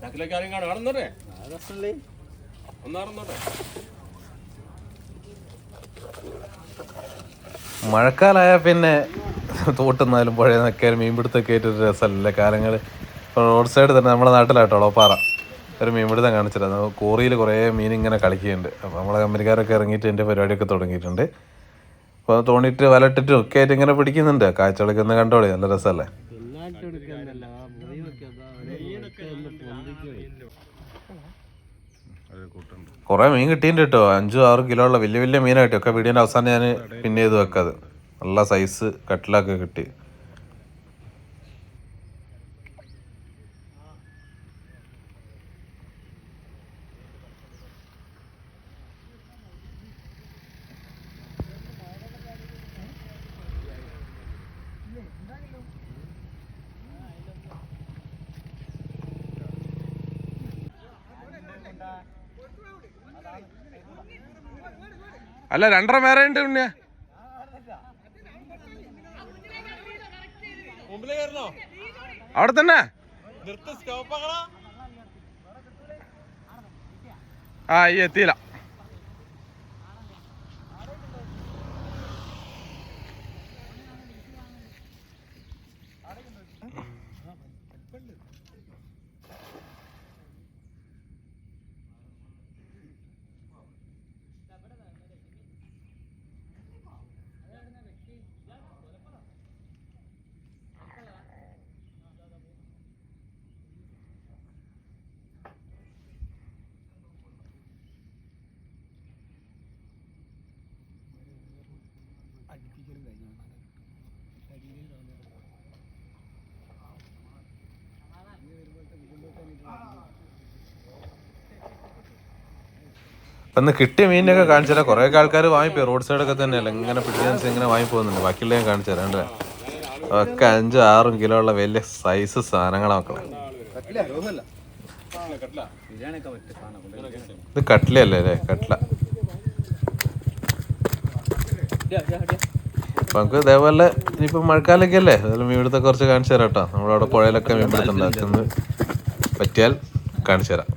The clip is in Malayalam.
ചാക്കിലേക്ക് ആരും കാണും കാണുന്നോട്ടെ ഒന്നാറുന്നോട്ടെ മഴക്കാലായ പിന്നെ തോട്ടുന്നാലും പുഴ നിൽക്കാൻ മീൻപിടുത്തൊക്കെ ആയിട്ട് ഒരു രസമല്ലേ? കാലങ്ങൾ ഇപ്പോൾ റോഡ് സൈഡ് തന്നെ നമ്മുടെ നാട്ടിലാട്ടോ ഒളപ്പാറ ഒരു മീൻപിടുത്തം കാണിച്ചിട്ടുണ്ട് കോറിയിൽ കുറേ മീൻ ഇങ്ങനെ കളിക്കുന്നുണ്ട്. അപ്പോൾ നമ്മളെ കമ്പനിക്കാരൊക്കെ ഇറങ്ങിയിട്ട് എന്റെ പരിപാടിയൊക്കെ തുടങ്ങിയിട്ടുണ്ട്. അപ്പോൾ തോണിയിട്ട് വലട്ടിട്ടും ഒക്കെ ആയിട്ട് ഇങ്ങനെ പിടിക്കുന്നുണ്ട്. കാഴ്ചകളൊക്കെ ഒന്ന് കണ്ടോളി. നല്ല രസമല്ലേ? കുറേ മീൻ കിട്ടിയിട്ടുണ്ട് കേട്ടോ. അഞ്ചും ആറ് കിലോ ഉള്ള വലിയ വലിയ മീനായിട്ട് ഒക്കെ അവസാനം ഞാൻ പിന്നെ ചെയ്ത് വെക്കാത്. നല്ല സൈസ് കട്ടിലൊക്കെ കിട്ടി. അല്ല രണ്ടര വേറെ ഉണ്ട് ഉണ്ണിയ. അവിടെ തന്നെ. ആ ഈ എത്തിയില്ല. അന്ന് കിട്ടിയ മീനൊക്കെ കാണിച്ചാൽ കുറേ ആൾക്കാർ വാങ്ങിപ്പോയി. റോഡ് സൈഡൊക്കെ തന്നെയല്ല ഇങ്ങനെ പിടിക്കാൻ ഇങ്ങനെ വാങ്ങി പോകുന്നുണ്ട് ബാക്കിയുള്ള ഞാൻ കാണിച്ചു തരാം കണ്ടോ? ഒക്കെ അഞ്ചും ആറും കിലോ ഉള്ള വലിയ സൈസ് സാധനങ്ങളാ മക്കളെ. ഇത് കട്ട്ലല്ലേ അല്ലേ? കട്ട്ല അപ്പൊ നമുക്ക് ഇതേപോലെ ഇനിയിപ്പോ മഴക്കാലൊക്കെ അല്ലേ അതിൽ മീൻപിടുത്തം കുറച്ച് കാണിച്ചു തരാം കേട്ടോ. നമ്മളവിടെ പുഴയിലൊക്കെ മീൻപിടുത്തം ഉണ്ടാക്കുന്നത് പറ്റിയാൽ കാണിച്ചു തരാം